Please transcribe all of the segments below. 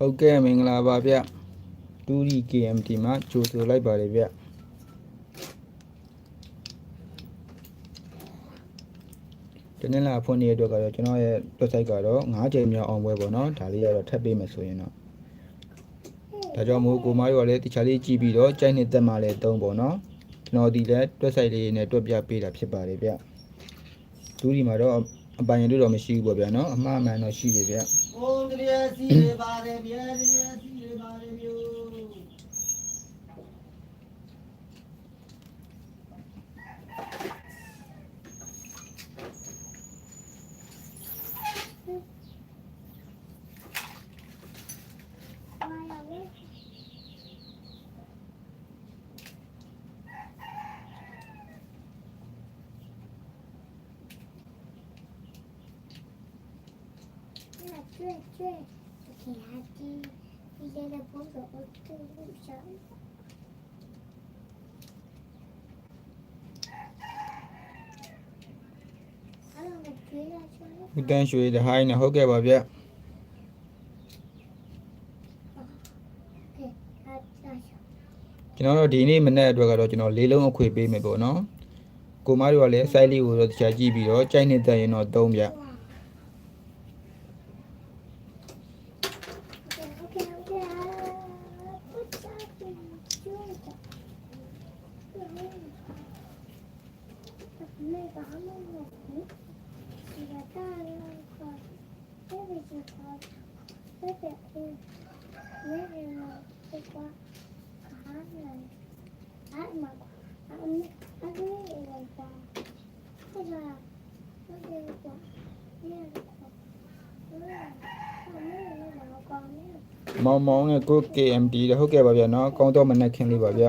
ဟုတ်ကဲ့မင်္ဂလာပါဗျတူရီ KMT မှာကြိုဆိုလိုက်ပါတယ်ဗျဒီနေ့လာဖွင့်နေတဲ့အတွက်ကတော့ကျွန်တော်ရဲ့ website ကတော့9ချိန်မြောက်အောင်ပွဲပေါ့နော်ဒါလေးကတော့ထပ်ပေးမယ်ဆိုရင်တော့ဒါကြောင့်မို့ကိုမားရောလည်းတခြားလေးကြည့်ပြီးတော့ကြိုက်နေတဲ့မှာလည်းတုံးပေါ့နော်ကျွန်တော်ဒီလည်း website လေးနဲ့တွက်ပြပေးတာဖြစ်ပါတယ်ဗျတူရီမှာတော့အပိုင်ရတော့မရှိဘူးပေါ့ဗျာနော်အမှားမှန်တော့ရှိတယ်ဗျ ဘုံတရားစီရပါတယ်ဗျာတရားစီရပါတယ်မျိုး ဦးတန်းရွှေတဟိုင်းနဲ့ဟုတ်ကဲ့ပါဗျာကျွန်တော်တို့ဒီနေ့မနေ့အတွက်ကတော့ကျွန်တော်လေးလုံးအခွေပေးမယ်ပေါ့နော်ကိုမတို့ကလည်း site လေးကိုတော့တခြားကြည့်ပြီးတော့ကြိုက်နေတဲ့ရင်တော့သုံးဗျာ mẹ có mấy người thì là ta lo còn cái việc gì có cái việc gì mấy điều là tôi qua cả là á mà á á mấy điều là qua thế là mấy điều là qua မောင်မောင်ကကို KMD တဲ့ဟုတ်ကဲ့ပါဗျာနော်ကောင်းတော့မနဲ့ခင်လေးပါဗျာ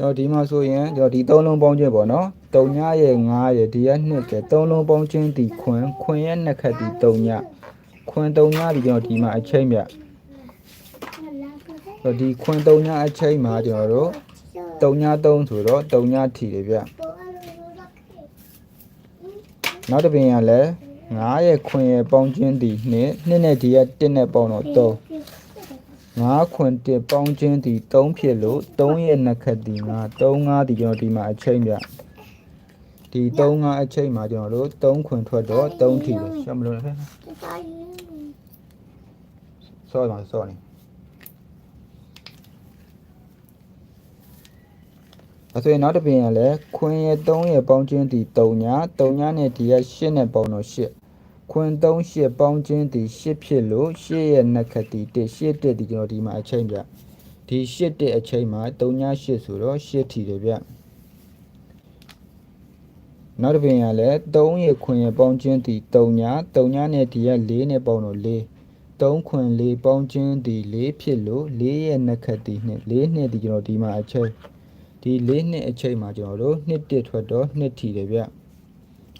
ကျွန်တော်ဒီမှာဆိုရင်ကျွန်တော်ဒီသုံးလုံးပေါင်းခြင်းပေါ့နော်တုံညရဲ့9ရဲ့ဒီရဲ့2ကဲသုံးလုံးပေါင်းခြင်းဒီခွင်ခွင်ရဲ့နှစ်ခက်ဒီတုံညခွင်တုံညဒီကျွန်တော်ဒီမှာအချိန်မြဆိုဒီခွင်တုံညအချိန်မှာကျွန်တော်တို့တုံည3ဆိုတော့တုံညထီတယ်ဗျနောက်တစ်ပင်ကလည်း9ရဲ့ခွင်ရဲ့ပေါင်းခြင်းဒီ2နှစ်နဲ့ဒီရဲ့1နဲ့ပေါင်းတော့3 9ခွင်1ပေါင်းခြင်းဒီ3ဖြစ်လို့3ရဲ့နှစ်ခက်ဒီ9 3 5ဒီကျွန်တော်ဒီမှာအချိန်ပြဒီ3 5အချိန်မှာကျွန်တော်တို့3ခွင်ထွက်တော့3ထီတယ်ရှောက်မလို့လဲစောပါစောနေအဲ့ဆိုရင်နောက်တစ်ပြင်ကလည်းခွင်ရဲ့3ရဲ့ပေါင်းခြင်းဒီ3ည3ညနဲ့ဒီရဲ့8နဲ့ပေါင်းတော့8 ခွင်3 8ပေါင်းခြင်းဒီ8ဖြစ်လို့8ရဲ့နှစ်ခက်ဒီ1 8တက်ဒီကျွန်တော်ဒီမှာအချိန်ပြဒီ8တက်အချိန်မှာ3ည8ဆိုတော့8ထီတယ်ဗျနောက်တစ်ပြင်ကလည်း3ရဲ့ခွင်ရဲ့ပေါင်းခြင်းဒီ3ည3ညနဲ့ဒီရဲ့4နဲ့ပေါင်းတော့4 3ခွင်4ပေါင်းခြင်းဒီ4ဖြစ်လို့4ရဲ့နှစ်ခက်ဒီ2 4နှစ်ဒီကျွန်တော်ဒီမှာအချိန်ဒီလေးနှစ်အချိန်မှာကျွန်တော်တို့နှစ်တစ်ထွက်တော့နှစ်ထီတယ်ဗျ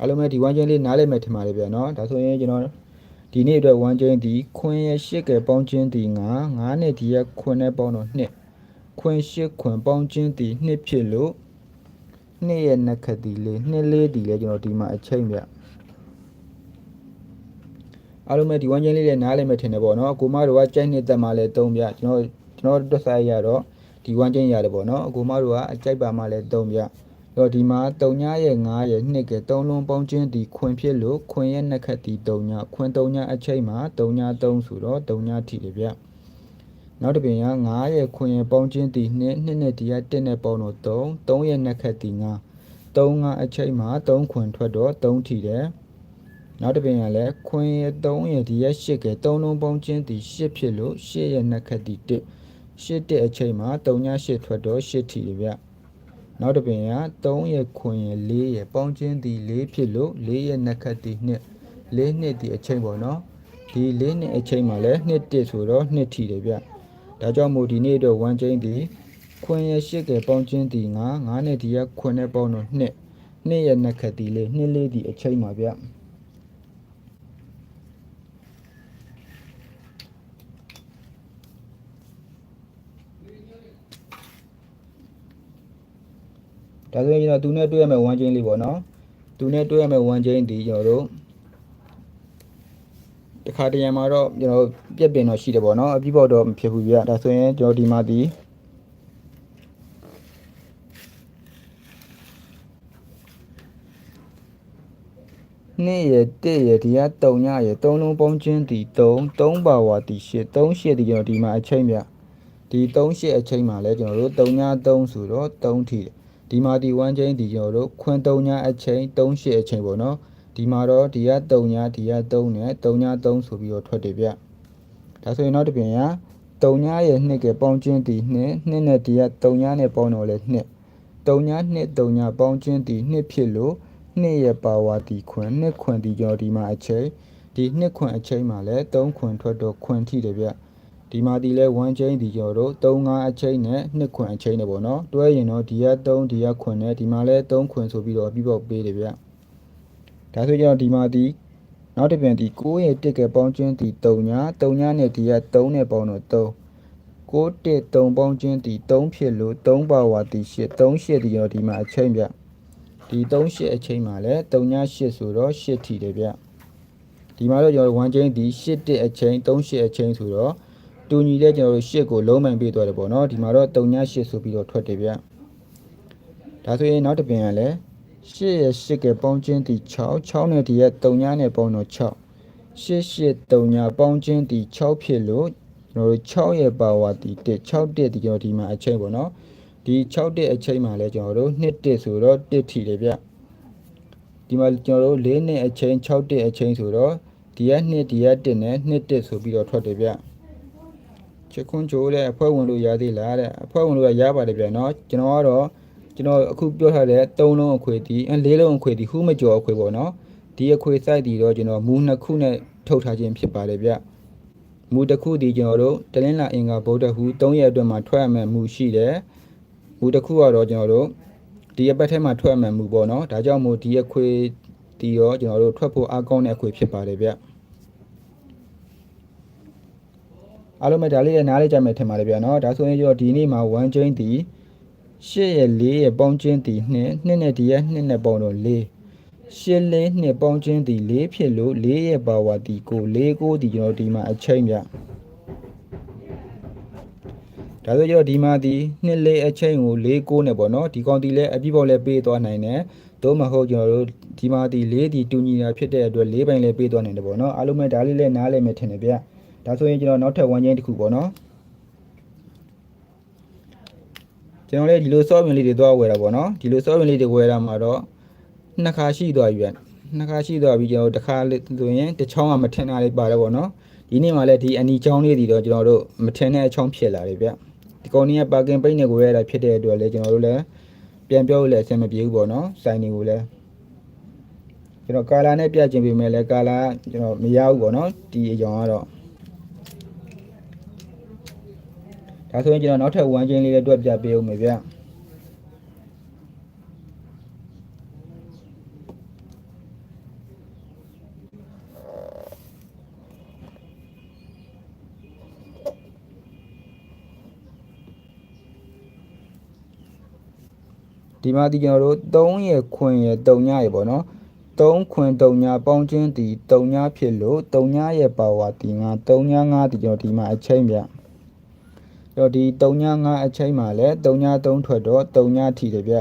အားလုံးပဲဒီဝမ်းချင်းလေးနားလည်မယ်ထင်ပါတယ်ဗျနော်ဒါဆိုရင်ကျွန်တော်ဒီနေ့အတွက်ဝမ်းချင်းဒီခွင်ရဲ့ရှစ်ကပေါင်းချင်းဒီ9 9နဲ့ဒီရဲ့ခွင်နဲ့ပေါင်းတော့နှစ်ခွင်ရှစ်ခွင်ပေါင်းချင်းဒီနှစ်ဖြစ်လို့နှစ်ရဲ့နှစ်ခက်ဒီလေးနှစ်လေးဒီလေးကျွန်တော်ဒီမှာအချိန်ဗျအားလုံးပဲဒီဝမ်းချင်းလေးလည်းနားလည်မယ်ထင်တယ်ပေါ့နော်အကူမတို့ကကြိုက်နေတက်မှလည်းသုံးဗျကျွန်တော်ကျွန်တော်တွက်ဆိုင်ရတော့ဒီဝမ်းချင်းရတယ်ပေါ့နော်အကူမတို့ကအကြိုက်ပါမှလည်း3ပြ တော့ဒီမှာ3ညရဲ့9ရဲ့2က3လုံးပေါင်းချင်းဒီခွင်ဖြစ်လို့ခွင်ရဲ့နှစ်ခက်ဒီ3ညခွင်3ညအချိန်မှာ3ည3ဆိုတော့3ညထီတယ်ဗျနောက်တစ်ပြင်က9ရဲ့ခွင်ရဲ့ပေါင်းချင်းဒီ2 2နဲ့ဒီက1နဲ့ပေါင်းတော့3 3ရဲ့နှစ်ခက်ဒီ9 3 9အချိန်မှာ3ခွင်ထွက်တော့3ထီတယ်နောက်တစ်ပြင်ကလည်းခွင်ရဲ့3ရဲ့ဒီရဲ့8က3လုံးပေါင်းချင်းဒီ8ဖြစ်လို့8ရဲ့နှစ်ခက်ဒီ1ရှစ်တဲ့အချိန်မှာ3ည8ထွက်တော့8ထီလေဗျ နောက်တစ်ပင်က3ရဲ့ခွင်ရဲ့4ရဲ့ပေါင်းချင်းသည်4ဖြစ်လို့4ရဲ့နှစ်ခတ်သည်2၄နှစ်ဒီအချိန်ပေါ့နော်ဒီ၄နှစ်အချိန်မှာလည်းနှစ်တစ်ဆိုတော့နှစ်ထီတယ်ဗျဒါကြောင့်မို့ဒီနေ့တော့1ချင်းဒီခွင်ရရှိကပေါင်းချင်းဒီ9 9နဲ့ဒီကခွင်နဲ့ပေါင်းတော့နှစ်နှစ်ရဲ့နှစ်ခက်ဒီလေးနှစ်လေးဒီအချိန်မှာဗျ ဒါဆိုရင်ကျွန်တော်သူနဲ့တွေ့ရမယ့်1ချင်းလေးပေါ့နော်သူနဲ့တွေ့ရမယ့်1ချင်းဒီကျွန်တော်တို့တခါတရံမှာတော့ကျွန်တော်ပြက်ပင်တော့ရှိတယ်ပေါ့နော်အပြည့်ပေါက်တော့မဖြစ်ဘူးပြဒါဆိုရင်ကျွန်တော်ဒီမှာဒီနှစ်ရတစ်ရဒီက3ညရ3လုံးပေါင်းချင်းဒီ3 3ပါဝါဒီ8 3 8ဒီကျွန်တော်ဒီမှာအချိန်ပြဒီ3 8အချိန်မှာလဲကျွန်တော်တို့3ည3ဆိုတော့3ထီ ဒီမှာဒီ1ချင်းဒီကျွန်တော်တို့ခွန်း3ညအချိန်3 8အချိန်ပေါ့နော်ဒီမှာတော့ဒီက3ညာဒီက3နဲ့3ညာ3ဆိုပြီးတော့ထွက်တယ်ဗျဒါဆိုရင်တော့တပြင်ရ3ညာရဲ့နှစ်ကပေါင်းချင်းဒီနှစ်နှစ်နဲ့ဒီက3ညာနဲ့ပေါင်းတော့လဲနှစ်3ညာနှစ်3ညာပေါင်းချင်းဒီနှစ်ဖြစ်လို့နှစ်ရဲ့ပါဝါဒီခွင်နှစ်ခွင်ဒီကျော်ဒီမှာအချိန်ဒီနှစ်ခွင်အချိန်မှာလဲ3ခွင်ထွက်တော့ခွင်ထိတယ်ဗျ ဒီမှာဒီလဲ1ချိန်ဒီကျော်တို့3 5အချိန်နဲ့နှစ်ခွင်အချိန်နဲ့ပေါ့နော်တွဲရင်တော့ဒီက3ဒီကခွင်နဲ့ဒီမှာလဲ3ခွင်ဆိုပြီးတော့ပြီးပေါက်ပေးတယ်ဗျဒါဆိုကြတော့ဒီမှာဒီနောက်တစ်ပြန်ဒီ6ရဲ့တစ်ကပေါင်းချင်းဒီ3ညာ3ညာနဲ့ဒီက3နဲ့ပေါင်းတော့3 6တစ်3ပေါင်းချင်းဒီ3ဖြစ်လို့3ပါဝါဒီ8 3 8ဒီရောဒီမှာအချိန်ပြဒီ3 8အချိန်မှာလဲ3ညာ8ဆိုတော့8ထီတယ်ဗျဒီမှာတော့ကျွန်တော်1ချင်းဒီ8တစ်အချိန်3 8အချိန်ဆိုတော့ တူညီတဲ့ကျွန်တော်တို့8ကိုလုံးမှန်ပြသွားတယ်ပေါ့နော်ဒီမှာတော့3ညာ8ဆိုပြီးတော့ထွက်တယ်ဗျဒါဆိုရင်နောက်တစ်ပြန်ကလည်းရှစ်ရဲ့ရှစ်ကပေါင်းချင်းတီ6 6နဲ့ဒီရဲ့3ညနဲ့ပေါင်းတော့6ရှစ်ရှစ်3ညပေါင်းချင်းတီ6ဖြစ်လို့ကျွန်တော်တို့6ရဲ့ပါဝါတီ1 6တက်ဒီကျွန်တော်ဒီမှာအချိန်ပေါ့နော်ဒီ6တက်အချိန်မှာလဲကျွန်တော်တို့2တက်ဆိုတော့1ထီတယ်ဗျဒီမှာကျွန်တော်တို့4နဲ့အချိန်6တက်အချိန်ဆိုတော့ဒီရဲ့2ဒီရဲ့1နဲ့2တက်ဆိုပြီးတော့ထွက်တယ်ဗျ ချက်ခွန်းချိုးတဲ့အဖွဲ့ဝင်လို့ရသေးလားတဲ့အဖွဲ့ဝင်လို့ရပါတယ်ဗျနော်ကျွန်တော်ကတော့ကျွန်တော်အခုပြောထားတဲ့၃လုံးအခွေတီအဲ၄လုံးအခွေတီဟူးမကျော်အခွေပေါ့နော်ဒီအခွေ site တီတော့ကျွန်တော်မူနှစ်ခုနဲ့ထုတ်ထားခြင်းဖြစ်ပါတယ်ဗျမူတစ်ခုဒီကျွန်တော်တို့တလင်းလာအင်္ဂါဗုဒ္ဓဟူ၃ရက်အတွင်းမှာထွက်ရမယ်မူရှိတယ်မူတစ်ခုကတော့ကျွန်တော်တို့ဒီအပတ်ထဲမှာထွက်ရမယ်မူပေါ့နော်ဒါကြောင့်မို့ဒီအခွေတီတော့ကျွန်တော်တို့ထွက်ဖို့အားကောင်းတဲ့အခွေဖြစ်ပါတယ်ဗျ အားလုံးပဲဒါလေးလည်းနားလေးကြမယ်ထင်ပါတယ်ဗျနော်ဒါဆိုရင်ကျွန်တော်ဒီနေ့မှာ1 chain တီရှစ်ရဲ့၄ရဲ့ပေါင်းချင်းတီနှစ်နှစ်နဲ့ဒီရဲ့နှစ်နဲ့ပေါင်းတော့၄ရှစ်လေးနှစ်ပေါင်းချင်းတီ၄ဖြစ်လို့၄ရဲ့ပါဝါတီကို၄ကိုဒီကျွန်တော်ဒီမှာအချိန်ပြဒါဆိုကျတော့ဒီမှာဒီနှစ်လေးအချိန်ကို၄ကိုနဲ့ပေါ့နော်ဒီကောင်တီလဲအပြည့်ပေါက်လဲပေးသွားနိုင်တယ်သို့မဟုတ်ကျွန်တော်တို့ဒီမှာဒီ၄ဒီတူညီတာဖြစ်တဲ့အတွက်၄ပိုင်လဲပေးသွားနိုင်တယ်ပေါ့နော်အားလုံးပဲဒါလေးလဲနားလဲမယ်ထင်တယ်ဗျ ဒါဆိုရင်ကျွန်တော်နောက်ထပ်1ချင်းတစ်ခုပေါ့နော်ကျွန်တော်လည်းဒီလို software လေးတွေသွားဝယ်တာပေါ့နော်ဒီလို software လေးတွေဝယ်တာမှာတော့နှစ်ခါရှိသွားပြီဗျနှစ်ခါရှိသွားပြီကျွန်တော်တစ်ခါလေးဆိုရင်တစ်ချောင်းကမထင်တာလေးပါတယ်ပေါ့နော်ဒီနေ့မှလည်းဒီအနီချောင်းလေးတွေတော့ကျွန်တော်တို့မထင်တဲ့အချောင်းဖြစ်လာတယ်ဗျဒီကောင်ကြီးကပါကင်ပိတ်နေကိုရတာဖြစ်တဲ့အတွက်လည်းကျွန်တော်တို့လည်းပြန်ပြောလို့လည်းအဆင်မပြေဘူးပေါ့နော်စိုင်းတွေကိုလည်းကျွန်တော်ကာလာနဲ့ပြချင်ပေမဲ့လည်းကာလာကျွန်တော်မရဘူးပေါ့နော်ဒီအကြောင်းကတော့ ဒါဆိုရင်ကျွန်တော်နောက်ထပ်1ချင်းလေးလည်းတွက်ပြပေးဦးမယ်ဗျဒီမှာဒီကျွန်တော်တို့3ရဲ့ခွင်ရဲ့3ညရဲ့ပေါ့နော်3ခွင်3ညပေါင်းချင်းဒီ3ညဖြစ်လို့3ညရဲ့ပါဝါဒီငါ3ည5ဒီကျွန်တော်ဒီမှာအချိန်ဗျ တော့ဒီ3ည5အချိန်မှာလဲ3ည3ထွက်တော့3ညထီတယ်ဗျ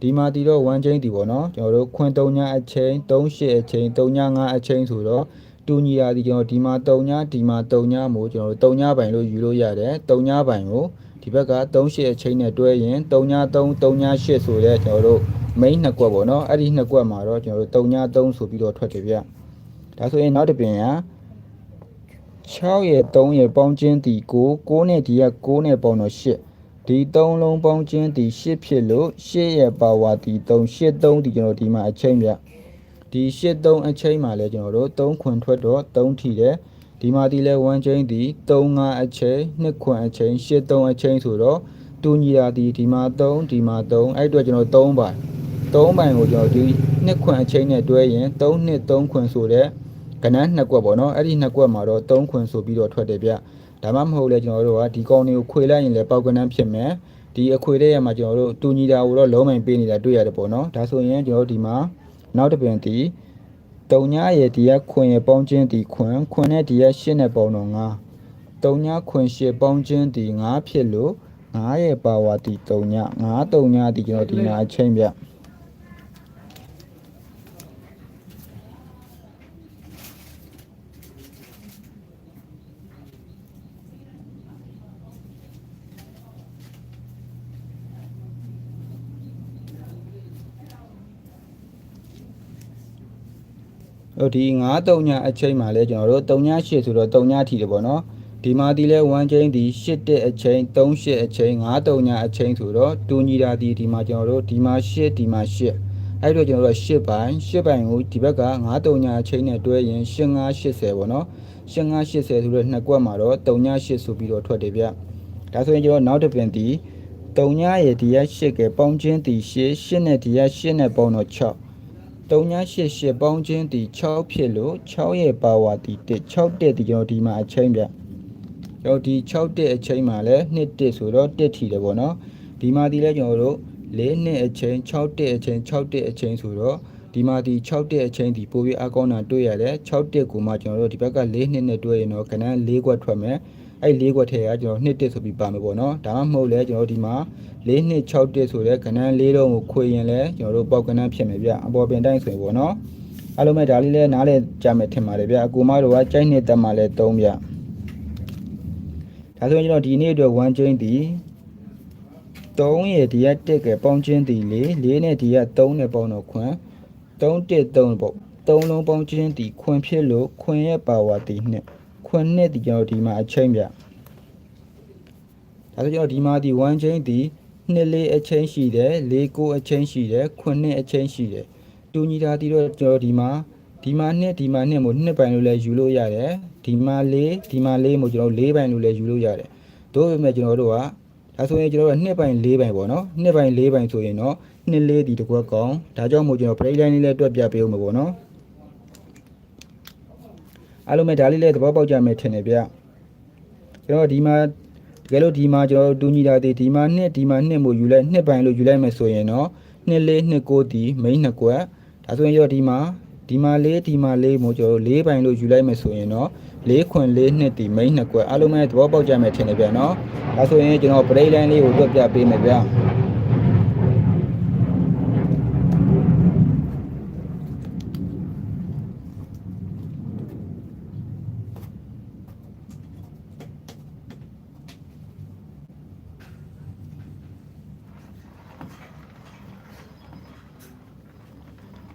ဒီမှာဒီတော့1ချိန်ဒီပေါ့နော်ကျွန်တော်တို့ခွင်3ညအချိန်3 8အချိန်3ည5အချိန်ဆိုတော့တူညီတာဒီကျွန်တော်ဒီမှာ3ညဒီမှာ3ညမို့ကျွန်တော်တို့3ညပိုင်လို့ယူလို့ရတယ်3ညပိုင်ကိုဒီဘက်က38အချိန်နဲ့တွဲရင်3ည3 3ည8ဆိုတဲ့ကျွန်တော်တို့ main နှစ်ကွက်ပေါ့နော်အဲ့ဒီနှစ်ကွက်မှာတော့ကျွန်တော်တို့3ည3ဆိုပြီးတော့ထွက်တယ်ဗျဒါဆိုရင်နောက်တစ်ပြင်က 6ရဲ့3ရဲ့ပေါင်းချင်းတီ9 9နဲ့ဒီက9နဲ့ပေါင်းတော့8ဒီ3လုံးပေါင်းချင်းတီ8ဖြစ်လို့8ရဲ့ပါဝါတီ3 8 3ဒီကျွန်တော်ဒီမှာအချိန်ဗျဒီ8 3အချိန်မှာလဲကျွန်တော်တို့3ခွန်ထွက်တော့3ထီတယ်ဒီမှာဒီလဲ1ချိန်ဒီ3 5အချိန်2ခွန်အချိန်8 3အချိန်ဆိုတော့တူညီတာဒီဒီမှာ3ဒီမှာ3အဲ့အတွက်ကျွန်တော်3ပိုင်း3ပိုင်းကိုကျွန်တော်ဒီ2ခွန်အချိန်နဲ့တွဲရင်3နှစ်3ခွန်ဆိုတဲ့ ကဏ္ဍနှစ်ကွက်ပေါ့နော်အဲ့ဒီနှစ်ကွက်မှာတော့3ခွန်ဆိုပြီးတော့ထွက်တယ်ဗျဒါမှမဟုတ်လဲကျွန်တော်တို့ကဒီကောင်တွေကိုခွေလိုက်ရင်လည်းပေါက်ကဏ္ဍဖြစ်မယ်ဒီအခွေတဲ့ရမှာကျွန်တော်တို့တူညီတာကိုတော့လုံးမိုင်ပေးနေတာတွေ့ရတယ်ပေါ့နော်ဒါဆိုရင်ကျွန်တော်တို့ဒီမှာနောက်တစ်ပင်ဒီတုံညာရဲ့ဒီကခွင်ရဲ့ပေါင်းချင်းဒီခွင်ခွင်နဲ့ဒီကရှင်းတဲ့ပေါင်းတော့9တုံညာခွင်ရှစ်ပေါင်းချင်းဒီ9ဖြစ်လို့9ရဲ့ပါဝါဒီတုံညာ9တုံညာဒီကျွန်တော်ဒီမှာအချိန်ပြ ဟိုဒီ9တုံညာအချိန်မှာလဲကျွန်တော်တို့တုံညာ8ဆိုတော့တုံညာထီတယ်ပေါ့နော်ဒီမှာဒီလဲ1ချိန်ဒီ8တဲ့အချိန်3 8အချိန်9တုံညာအချိန်ဆိုတော့တူညီတာဒီဒီမှာကျွန်တော်တို့ဒီမှာ8ဒီမှာ8အဲ့တော့ကျွန်တော်တို့8ပိုင်း8ပိုင်းကိုဒီဘက်က9တုံညာအချိန်နဲ့တွဲရင်8 5 80ပေါ့နော်8 5 80ဆိုတော့နှစ်ကွက်မှာတော့တုံညာ8ဆိုပြီးတော့ထွက်တယ်ဗျဒါဆိုရင်ကျွန်တော်နောက်တစ်ပင်ဒီတုံညာရဲ့ဒီရ8ကပေါင်းချင်းဒီ8 8နဲ့ဒီရ8နဲ့ပေါင်းတော့6 3988ပေါင်းချင်းဒီ6ဖြစ်လို့6ရဲ့ပါဝါဒီ1 6တက်ဒီကျွန်တော်ဒီမှာအချိန်ပြကျွန်တော်ဒီ6တက်အချိန်မှာလဲ2တက်ဆိုတော့1ထီတယ်ပေါ့နော်ဒီမှာဒီလဲကျွန်တော်တို့4နှစ်အချိန်6တက်အချိန်6တက်အချိန်ဆိုတော့ဒီမှာဒီ6တက်အချိန်ဒီပိုပြီးအကောင်းတာတွေ့ရတယ်6တက်ကိုမှကျွန်တော်တို့ဒီဘက်က4နှစ်နဲ့တွေ့ရင်တော့ကဏ္ဍ4ခွက်ထွက်မယ် အဲ့4ခွက်ထဲကကျွန်တော်2တက်ဆိုပြီးပါမယ်ပေါ့နော်ဒါမှမဟုတ်လဲကျွန်တော်ဒီမှာ4နှစ်6တက်ဆိုတဲ့ကဏ္ဍ4လုံးကိုခွေရင်လဲကျွန်တော်တို့ပေါက်ကဏ္ဍဖြစ်မယ်ဗျအပေါ်ပင်တိုင်းဆိုရင်ပေါ့နော်အားလုံးပဲဒါလေးလဲနားလဲကြမယ်ထင်ပါတယ်ဗျအကူမတို့ကကြိုက်နှစ်တက်မှလဲ3ဗျဒါဆိုရင်ကျွန်တော်ဒီနေ့အတွက်1ချင်းဒီ3ရဲ့ဒီက1ကပေါင်းချင်းဒီ4 4နဲ့ဒီက3နဲ့ပေါင်းတော့ခွန်း3တက်3ပေါ့3လုံးပေါင်းချင်းဒီခွန်းဖြစ်လို့ခွန်းရဲ့ပါဝါဒီနှစ် ခွန်းနဲ့ဒီကျွန်တော်ဒီမှာအချိန်ဗျဒါဆိုကျွန်တော်ဒီမှာဒီ1ချင်းဒီနှစ်လေးအချင်းရှိတယ်၄ကိုအချင်းရှိတယ်ခွန်းနှစ်အချင်းရှိတယ်တူညီတာဒီတော့ကျွန်တော်ဒီမှာဒီမှာနှစ်ဒီမှာနှစ်မို့နှစ်ပိုင်လို့လည်းယူလို့ရတယ်ဒီမှာ၄ဒီမှာ၄မို့ကျွန်တော်၄ပိုင်လို့လည်းယူလို့ရတယ်တို့ပေမဲ့ကျွန်တော်တို့ကဒါဆိုရင်ကျွန်တော်တို့နှစ်ပိုင်၄ပိုင်ပေါ့နော်နှစ်ပိုင်၄ပိုင်ဆိုရင်တော့နှစ်လေးဒီတစ်ခွက်ကောင်ဒါကြောင့်မို့ကျွန်တော် break line လေးလည်းတွက်ပြပေးဦးမှာပေါ့နော် အားလုံးပဲဒါလေးလည်းသဘောပေါက်ကြမယ်ထင်တယ်ဗျကျွန်တော်ဒီမှာတကယ်လို့ဒီမှာကျွန်တော်တို့တူညီတာဒီဒီမှာနှစ်ဒီမှာနှစ်မို့ယူလိုက်နှစ်ပိုင်လို့ယူလိုက်မယ်ဆိုရင်တော့နှစ်လေးနှစ်ကိုဒီ main နှစ်ကွက်ဒါဆိုရင်ရောဒီမှာဒီမှာလေးဒီမှာလေးမို့ကျွန်တော်တို့၄ပိုင်လို့ယူလိုက်မယ်ဆိုရင်တော့၄ခွန်၄နှစ်ဒီ main နှစ်ကွက်အားလုံးပဲသဘောပေါက်ကြမယ်ထင်တယ်ဗျနော်ဒါဆိုရင်ကျွန်တော် break line လေးကိုတွက်ပြပေးမယ်ဗျ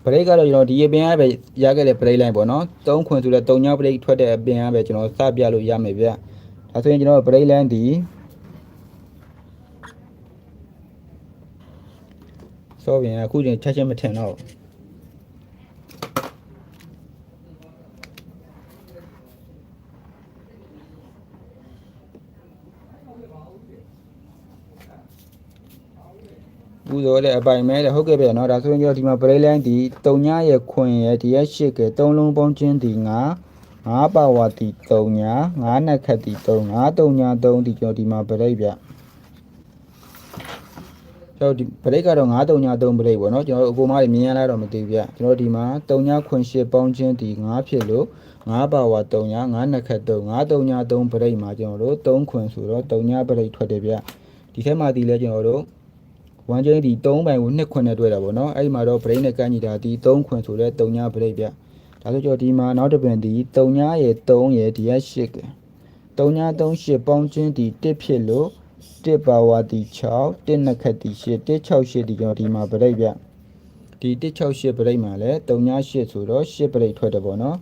ဘရိတ်ကတော့ကျွန်တော်ဒီအပင်အားပဲရခဲ့တဲ့ဘရိတ်လိုင်းပေါ့နော်၃ခွင်ဆိုတော့၃ညဘရိတ်ထွက်တဲ့အပင်အားပဲကျွန်တော်စပြလို့ရမယ်ဗျဒါဆိုရင်ကျွန်တော်ဘရိတ်လိုင်းဒီစောပြန်အခုချိန်ချက်ချက်မထင်တော့ ပူဇော်တဲ့အပိုင်မဲတဲ့ဟုတ်ကဲ့ဗျာနော်ဒါဆိုရင်ကျွန်တော်ဒီမှာ brain line ဒီတုံညရဲ့ခွင်ရဲ့ဒီရဲ့ရှစ်ကဲသုံးလုံးပေါင်းခြင်းဒီငါငါပါဝတီတုံညာငါနက်ခတ်တီတုံငါတုံညာတုံဒီကျွန်တော်ဒီမှာ break ဗျကျွန်တော်ဒီ break ကတော့ငါတုံညာတုံ break ပေါ့နော်ကျွန်တော်အကိုမတွေမြင်ရလားတော့မသိဘူးဗျကျွန်တော်ဒီမှာတုံညာခွင်ရှစ်ပေါင်းခြင်းဒီငါဖြစ်လို့ငါပါဝတုံညာငါနက်ခတ်တုံငါတုံညာတုံ break မှာကျွန်တော်တို့သုံးခွင်ဆိုတော့တုံညာ break ထွက်တယ်ဗျဒီထဲမှာဒီလဲကျွန်တော်တို့ ဝမ်ချင်းဒီ3ပိုင်ကို2ခွင်နဲ့တွေ့တာပေါ့နော်အဲ့ဒီမှာတော့ဗရိတ်နဲ့ကန့်ညီတာဒီ3ခွင်ဆိုတဲ့3ညာဗရိတ်ဗျဒါဆိုကြောဒီမှာနောက်တစ်ပင်ဒီ3ညရဲ့3ရဲ့ဒီက8က3ည3 8ပေါင်းချင်းဒီ1ဖြစ်လို့1ပါဝါဒီ6 1နှစ်ခတ်ဒီ8 1 6 8ဒီကျွန်တော်ဒီမှာပြိတ်ဗျဒီ1 6 8ပြိတ်မှာလဲ3ည8ဆိုတော့8ပြိတ်ထွက်တယ်ပေါ့နော်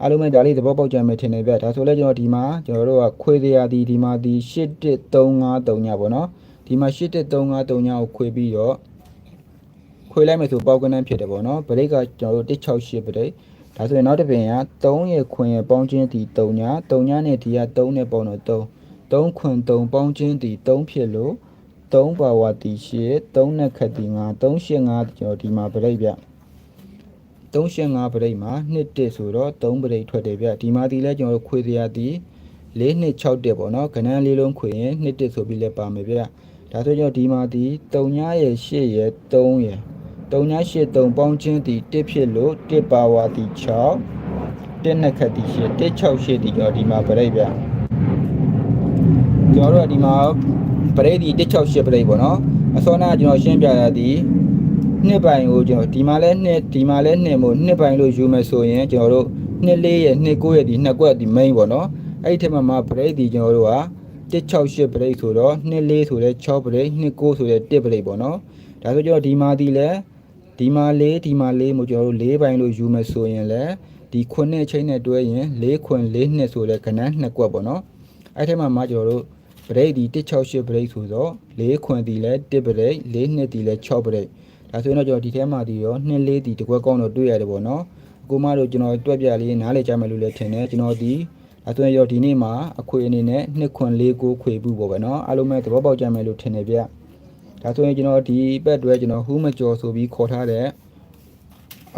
အားလုံးပဲဒါလေးသဘောပေါက်ကြမယ်ထင်တယ်ဗျဒါဆိုလဲကျွန်တော်ဒီမှာကျွန်တော်တို့ကခွေတရားဒီဒီမှာဒီ8 1 3 5 3ညပေါ့နော် ဒီမှာ8 1 3 5 3ညကိုခွေပြီးတော့ခွခွေလိုက်မယ်ဆိုပေါက်ကနန်းဖြစ်တယ်ပေါ့နော်ဗရိတ်ကကျွန်တော်တို့168ဗရိတ်ဒါဆိုရင်နောက်တစ်ပင်က3ရဲ့ခွင်ရဲ့ပေါင်းချင်းတီ3ညာ3ညာနဲ့ဒီက3နဲ့ပေါင်းတော့3 3ခွင်3ပေါင်းချင်းတီ3ဖြစ်လို့3ပါဝါတီရှစ်3နဲ့ခက်တီ9 3ရှစ်5ကျွန်တော်ဒီမှာဗရိတ်ဗျ385ဗရိတ်မှာ2တစ်ဆိုတော့3ဗရိတ်ထွက်တယ်ဗျဒီမှာဒီလဲကျွန်တော်တို့ခွေစရာတီ4နှစ်6တက်ပေါ့နော်ခဏန်းလေးလုံးခွေရင်2တစ်ဆိုပြီးလဲပါမယ်ဗျ ဒါဆိုကျွန်တော်ဒီမှာဒီ3ညရဲ့8ရဲ့3ရဲ့3ည8 3ပေါင်းချင်းတီ1ဖြစ်လို့1ပါဝါတီ6 1နှစ်ခက်တီ8 168တီကျွန်တော်ဒီမှာဗရိတ်ဗျကျွန်တော်တို့ကဒီမှာဗရိတ်ဒီ168ဗရိတ်ပေါ့နော်အစောနာကျွန်တော်ရှင်းပြတာဒီနှစ်ပိုင်ကိုကျွန်တော်ဒီမှာလဲနှစ်ဒီမှာလဲနှစ်မို့နှစ်ပိုင်လို့ယူမယ်ဆိုရင်ကျွန်တော်တို့နှစ်လေးရဲ့နှစ်ကိုရဲ့ဒီနှစ်ကွက်ဒီ main ပေါ့နော်အဲ့ဒီထက်မှမှာဗရိတ်ဒီကျွန်တော်တို့က 168ဗရိတ်ဆိုတော့နှစ်လေးဆိုတဲ့6ဗရိတ်နှစ်ကိုဆိုတဲ့1ဗရိတ်ပေါ့နော်ဒါဆိုကျွန်တော်ဒီမှာဒီလဲဒီမှာ၄ဒီမှာ၄မို့ကျွန်တော်တို့၄ပိုင်လို့ယူမယ်ဆိုရင်လဲဒီခွနဲ့ချင်းနဲ့တွဲရင်၄ခွန်၄နှစ်ဆိုတဲ့ကဏ္ဍနှစ်ကွက်ပေါ့နော်အဲ့ထက်မှမှာကျွန်တော်တို့ဗရိတ်ဒီ168ဗရိတ်ဆိုတော့၄ခွန်ဒီလဲ1ဗရိတ်၄နှစ်ဒီလဲ6ဗရိတ်ဒါဆိုရင်တော့ကျွန်တော်ဒီထဲမှာဒီရောနှစ်လေးဒီတကွက်ကောင်းတော့တွေ့ရတယ်ပေါ့နော်အကိုမတို့ကျွန်တော်တွက်ပြလေးနားလေကြမယ်လို့လည်းထင်တယ်ကျွန်တော်ဒီ ဒါဆိုရင်ရောဒီနေ့မှာအခွေအနေနဲ့နှစ်ခွန်လေးကိုခွေဘူးပေါ့ပဲနော်အားလုံးပဲသဘောပေါက်ကြမယ်လို့ထင်တယ်ဗျဒါဆိုရင်ကျွန်တော်ဒီဘက်တွဲကျွန်တော်ဟူးမကျော်ဆိုပြီးခေါ်ထားတဲ့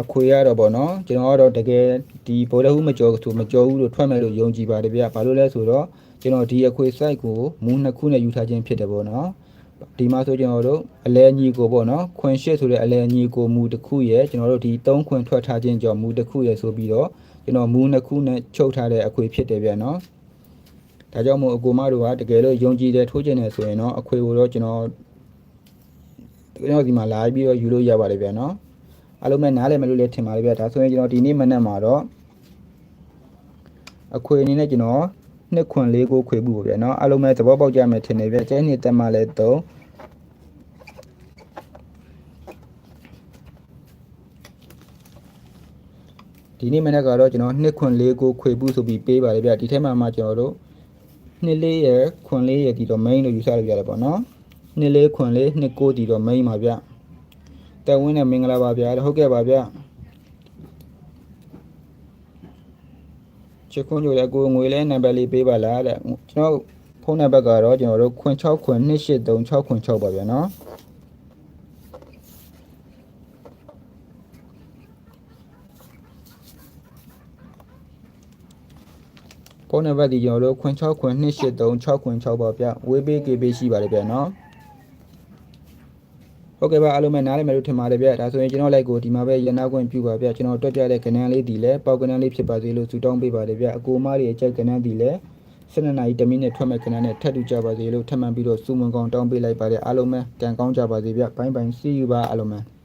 အခွေရတော့ပေါ့နော်ကျွန်တော်ကတော့တကယ်ဒီဘောလဟူးမကျော်ဆိုမကျော်ဘူးလို့ထွက်မယ်လို့ယုံကြည်ပါတယ်ဗျဘာလို့လဲဆိုတော့ကျွန်တော်ဒီအခွေ site ကိုမူးနှစ်ခုနဲ့ယူထားခြင်းဖြစ်တယ်ပေါ့နော်ဒီမှာဆိုကျွန်တော်တို့အလဲညီကိုပေါ့နော်ခွင်ရှစ်ဆိုတဲ့အလဲညီကိုမူတစ်ခုရဲ့ကျွန်တော်တို့ဒီ3ခွင်ထွက်ထားခြင်းကြောင့်မူတစ်ခုရဲ့ဆိုပြီးတော့ ကျွန်တော်မူနှစ်ခုနဲ့ချုပ်ထားတဲ့အခွေဖြစ်တယ်ဗျနော်ဒါကြောင့်မို့အကိုမတို့ကတကယ်လို့ယုံကြည်တယ်ထိုးကျင်တယ်ဆိုရင်တော့အခွေကိုတော့ကျွန်တော်ကျွန်တော်ဒီမှာလာပြီးတော့ယူလို့ရပါတယ်ဗျနော်အားလုံးပဲနားလည်မယ်လို့လည်းထင်ပါတယ်ဗျဒါဆိုရင်ကျွန်တော်ဒီနေ့မနက်မှာတော့အခွေအနေနဲ့ကျွန်တော်နှစ်ခွန်လေးကိုခွေမှုပေါ့ဗျာနော်အားလုံးပဲသဘောပေါက်ကြမယ်ထင်တယ်ဗျကျဲနေတက်မှလည်းတော့ ဒီနေ့မနေ့ကတော့ကျွန်တော်နှစ်ခွန်လေးကိုခွေမှုဆိုပြီးပေးပါတယ်ဗျဒီထဲမှာမှကျွန်တော်တို့နှစ်လေးရယ်ခွန်လေးရယ်ဒီတော့ main လို့ယူဆလို့ရတယ်ပေါ့နော်နှစ်လေးခွန်လေးနှစ်ကိုဒီတော့ main ပါဗျတက်ဝင်းနဲ့မင်္ဂလာပါဗျာဟုတ်ကဲ့ပါဗျချစ်ခွန်းကြိုလည်းကိုငွေလဲနံပါတ်လေးပေးပါလားတဲ့ကျွန်တော်ဖုန်းနံပါတ်ကတော့ကျွန်တော်တို့ခွင်6ခွင်283 6ခွင်6ပါဗျာနော် ဖုန်းနံပါတ်ဒီကျွန်တော်တို့ခွင်6ခွင်283 6ခွင်6ပါဗျာဝေးပေးကေပေးရှိပါတယ်ဗျာနော်ဟုတ်ကဲ့ပါအားလုံးပဲနားလည်မယ်လို့ထင်ပါတယ်ဗျဒါဆိုရင်ကျွန်တော်လိုက်ကိုဒီမှာပဲရနာခွင့်ပြုပါဗျကျွန်တော်တွက်ပြတဲ့ကဏ္ဍလေးဒီလဲပေါက်ကဏ္ဍလေးဖြစ်ပါစေလို့ဆုတောင်းပေးပါတယ်ဗျအကိုမတွေအကြိုက်ကဏ္ဍဒီလဲ12နာရီ10မိနစ်ထွက်မဲ့ကဏ္ဍနဲ့ထပ်တူကြပါစေလို့ထပ်မံပြီးတော့စုမွန်ကောင်တောင်းပေးလိုက်ပါတယ်အားလုံးပဲကံကောင်းကြပါစေဗျဘိုင်းဘိုင်း see you ပါအားလုံးပဲ